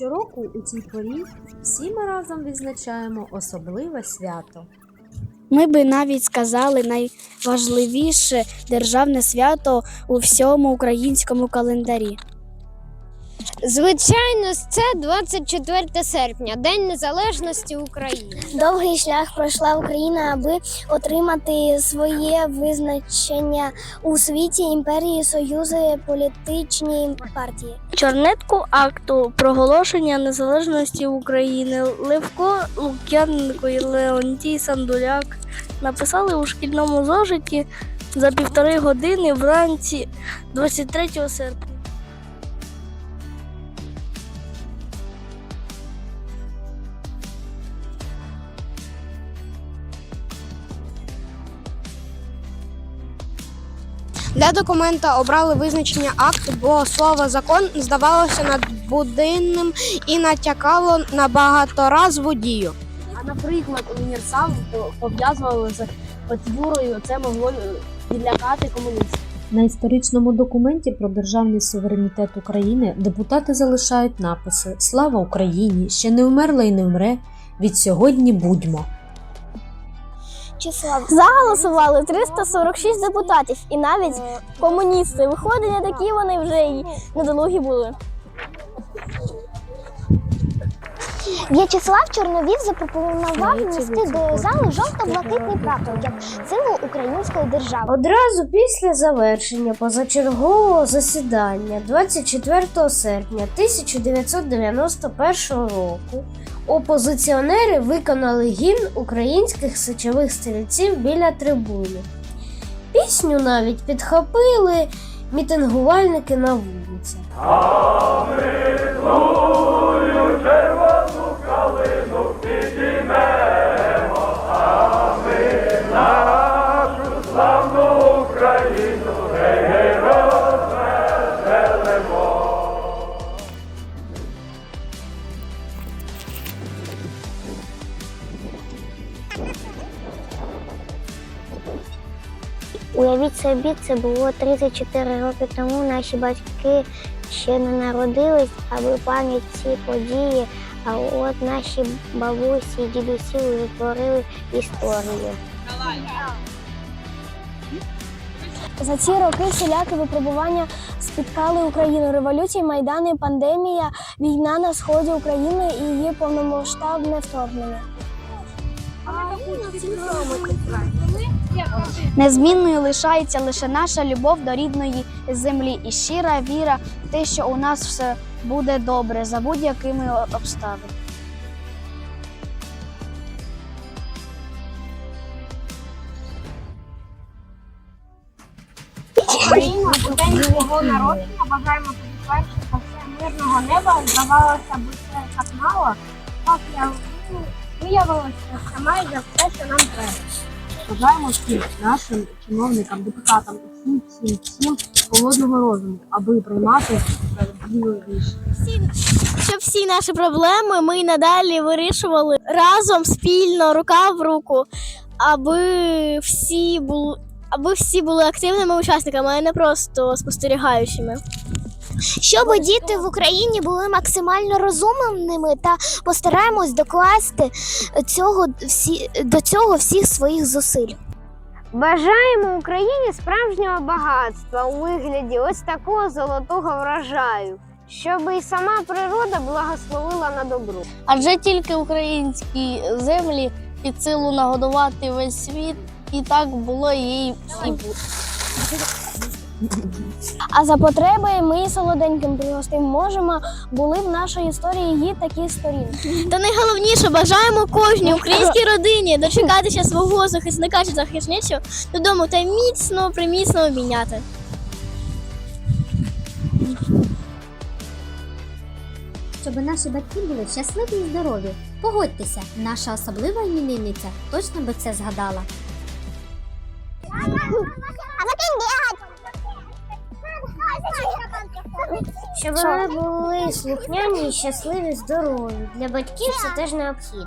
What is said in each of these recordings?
Щороку у цій порі всі ми разом відзначаємо особливе свято. Ми би навіть сказали найважливіше державне свято у всьому українському календарі. Звичайно, це 24 серпня, День Незалежності України. Довгий шлях пройшла Україна, аби отримати своє визначення у світі імперії, союзи, політичні партії. Чорнетку акту проголошення незалежності України Левко Лук'яненко і Леонтій Сандуляк написали у шкільному зошиті за півтори години вранці 23 серпня. Для документа обрали визначення акту, бо слово закон здавалося надбудинним і натякало на багаторазову дію. А наприклад, універсал пов'язували з Петлюрою, це могло відлякати комуністів. На історичному документі про державний суверенітет України депутати залишають написи Слава Україні! Ще не вмерла і не вмре. Від сьогодні будьмо. Числа заголосували 346 депутатів, і навіть комуністи. Виходить, не такі вони вже й недолугі були. В'ячеслав Чорновіл запропонував внести до зали жовто-блакитний прапор як символ української держави. Одразу після завершення позачергового засідання 24 серпня 1991 року опозиціонери виконали гімн українських сечових стрільців біля трибуни. Пісню навіть підхопили мітингувальники на вулицях. Уявіть собі, це було 34 роки тому. Наші батьки ще не народились, аби пам'ять ці події. А от наші бабусі і дідусі вже творили історію. За ці роки всілякі випробування спіткали Україну. Революції, майдани, пандемія, війна на сході України і її повномасштабне вторгнення. Незмінною лишається лише наша любов до рідної землі і щира віра в те, що у нас все буде добре за будь-якими обставинами. Україна у день свого народження бажаємо тобі перше мирного неба. Здавалося б, це так мало. Так я виявилося, що це майже все, що нам треба. Бажаємо всім нашим чиновникам, депутатам, всім, всім, всім холодного розуму, аби приймати справедливе рішення. Щоб всі наші проблеми ми надалі вирішували разом, спільно, рука в руку, аби всі були. Аби всі були активними учасниками, а не просто спостерігаючими. Щоб діти в Україні були максимально розумними та постараємось докласти цього всі, до цього всіх своїх зусиль. Бажаємо Україні справжнього багатства у вигляді ось такого золотого врожаю, щоб і сама природа благословила на добро. Адже тільки українські землі під силу нагодувати весь світ, і так було буде. А за потреби ми солоденьким пригостим можемо були в нашій історії є такі сторінки. Та найголовніше бажаємо кожній українській родині дочекатися свого захисника чи захисницю додому та міцно приміцно обійняти. щоб наші батьки були щасливі і здорові. Погодьтеся, наша особлива іменинниця точно би це згадала. Щоб вони були слухняні, щасливі, здорові. Для батьків це теж необхідно.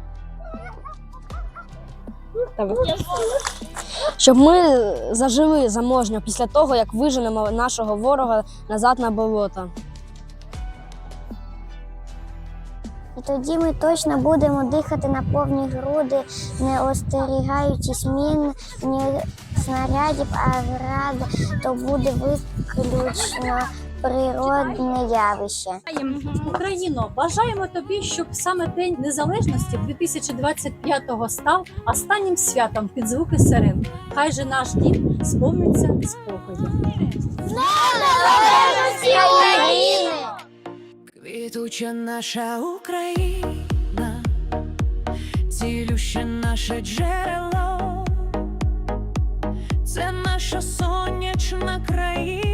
Щоб ми зажили заможньо після того, як виженемо нашого ворога назад на болото. І тоді ми точно будемо дихати на повні груди, не остерігаючись мін, ні снарядів, а град, то буде виключно природне явище. Україно, бажаємо тобі, щоб саме День Незалежності 2025-го став останнім святом під звуки сирен. Хай же наш дім сповниться спокоєм. Квітуча наша Україна, цілюще наше джерело, це наша сонячна країна.